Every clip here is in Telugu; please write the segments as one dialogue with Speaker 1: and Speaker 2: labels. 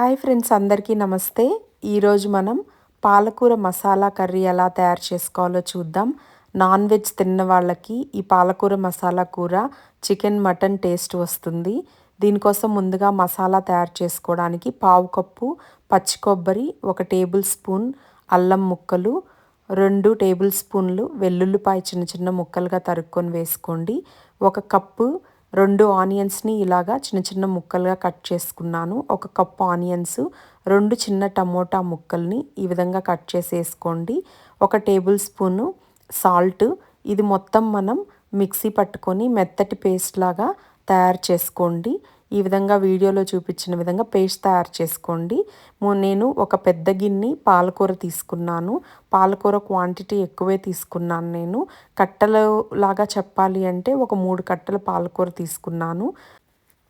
Speaker 1: హాయ్ ఫ్రెండ్స్ అందరికీ నమస్తే. ఈరోజు మనం పాలకూర మసాలా కర్రీ ఎలా తయారు చేసుకోవాలో చూద్దాం. నాన్ వెజ్ తిన్న వాళ్ళకి ఈ పాలకూర మసాలా కూర చికెన్ మటన్ టేస్ట్ వస్తుంది. దీనికోసం ముందుగా మసాలా తయారు చేసుకోవడానికి పావు కప్పు పచ్చి కొబ్బరి ఒక టేబుల్ స్పూన్ అల్లం ముక్కలు రెండు టేబుల్ స్పూన్లు వెల్లుల్లిపాయ చిన్న చిన్న ముక్కలుగా తరుక్కొని వేసుకోండి. ఒక కప్పు రెండు ఆనియన్స్ని ఇలాగా చిన్న చిన్న ముక్కలుగా కట్ చేసుకున్నాను. ఒక కప్ ఆనియన్స్ రెండు చిన్న టమోటా ముక్కల్ని ఈ విధంగా కట్ చేసేసుకోండి. ఒక టేబుల్ స్పూను సాల్ట్. ఇది మొత్తం మనం మిక్సీ పట్టుకొని మెత్తటి పేస్ట్ లాగా తయారు చేసుకోండి. ఈ విధంగా వీడియోలో చూపించిన విధంగా పేస్ట్ తయారు చేసుకోండి. నేను ఒక పెద్ద గిన్నె పాలకూర తీసుకున్నాను. పాలకూర క్వాంటిటీ ఎక్కువే తీసుకున్నాను నేను. కట్టలు లాగా చెప్పాలి అంటే ఒక మూడు కట్టలు పాలకూర తీసుకున్నాను.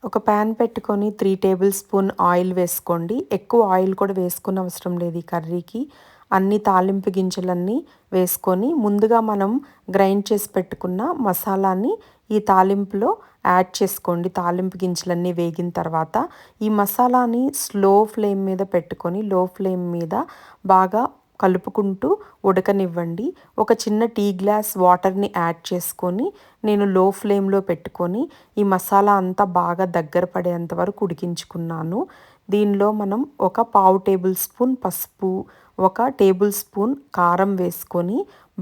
Speaker 1: ఒక ప్యాన్ పెట్టుకొని త్రీ టేబుల్ స్పూన్ ఆయిల్ వేసుకోండి. ఎక్కువ ఆయిల్ కూడా వేసుకున్న అవసరం లేదు ఈ కర్రీకి. అన్ని తాలింపు గింజలన్నీ వేసుకొని ముందుగా మనం గ్రైండ్ చేసి పెట్టుకున్న మసాలాని ఈ తాలింపులో యాడ్ చేసుకోండి. తాలింపు గింజలన్నీ వేగిన తర్వాత ఈ మసాలాని స్లో ఫ్లేమ్ మీద పెట్టుకొని లో ఫ్లేమ్ మీద బాగా కలుపుకుంటూ ఉడకనివ్వండి. ఒక చిన్న టీ గ్లాస్ వాటర్ని యాడ్ చేసుకొని నేను లో ఫ్లేమ్లో పెట్టుకొని ఈ మసాలా అంతా బాగా దగ్గర పడేంత వరకు ఉడికించుకున్నాను. దీనిలో మనం ఒక పావు టేబుల్ స్పూన్ పసుపు ఒక టేబుల్ స్పూన్ కారం వేసుకొని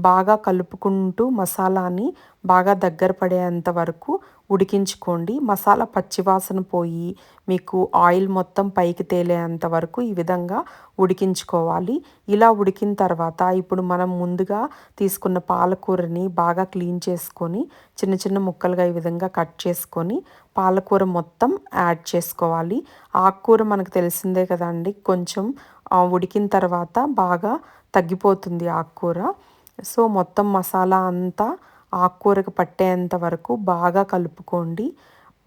Speaker 1: బాగా కలుపుకుంటూ మసాలాని బాగా దగ్గర పడేంత వరకు ఉడికించుకోండి. మసాలా పచ్చివాసన పోయి మీకు ఆయిల్ మొత్తం పైకి తేలేంత వరకు ఈ విధంగా ఉడికించుకోవాలి. ఇలా ఉడికిన తర్వాత ఇప్పుడు మనం ముందుగా తీసుకున్న పాలకూరని బాగా క్లీన్ చేసుకొని చిన్న చిన్న ముక్కలుగా ఈ విధంగా కట్ చేసుకొని పాలకూర మొత్తం యాడ్ చేసుకోవాలి. ఆకుకూర మనకు తెలిసిందే కదండి కొంచెం ఉడికిన తర్వాత బాగా తగ్గిపోతుంది ఆకుకూర. సో మొత్తం మసాలా అంతా ఆకుకూరకు పట్టేంత వరకు బాగా కలుపుకోండి.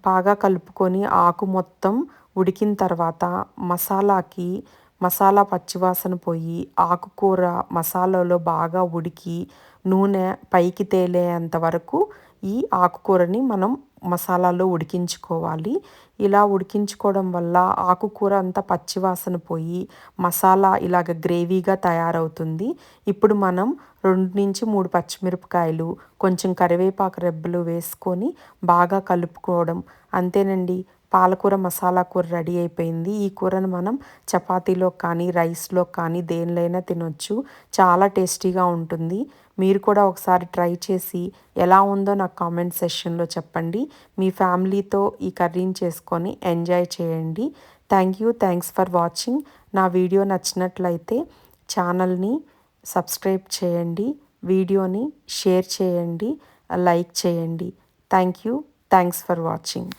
Speaker 1: బాగా కలుపుకొని ఆకు మొత్తం ఉడికిన తర్వాత మసాలాకి మసాలా పచ్చివాసన పోయి ఆకుకూర మసాలాలో బాగా ఉడికి నూనె పైకి తేలేంత వరకు ఈ ఆకుకూరని మనం మసాలాలో ఉడికించుకోవాలి. ఇలా ఉడికించుకోవడం వల్ల ఆకుకూర అంతా పచ్చివాసన పోయి మసాలా ఇలాగ గ్రేవీగా తయారవుతుంది. ఇప్పుడు మనం రెండు నుంచి మూడు పచ్చిమిరపకాయలు కొంచెం కరివేపాకు రెబ్బలు వేసుకొని బాగా కలుపుకోవడం. అంతేనండి. పాలకూర మసాలా కూర రెడీ అయిపోయింది. ఈ కూరను మనం చపాతీలో కానీ రైస్లో కానీ దేనిలైనా తినొచ్చు. చాలా టేస్టీగా ఉంటుంది. మీరు కూడా ఒకసారి ట్రై చేసి ఎలా ఉందో నాకు కామెంట్ సెషన్లో చెప్పండి. మీ ఫ్యామిలీతో ఈ కర్రీని చేసుకొని ఎంజాయ్ చేయండి. Thank you. Thanks for watching. నా వీడియో నచ్చినట్లయితే ఛానల్ని సబ్స్క్రైబ్ చేయండి. వీడియోని షేర్ చేయండి. లైక్ చేయండి. Thank you. Thanks for watching.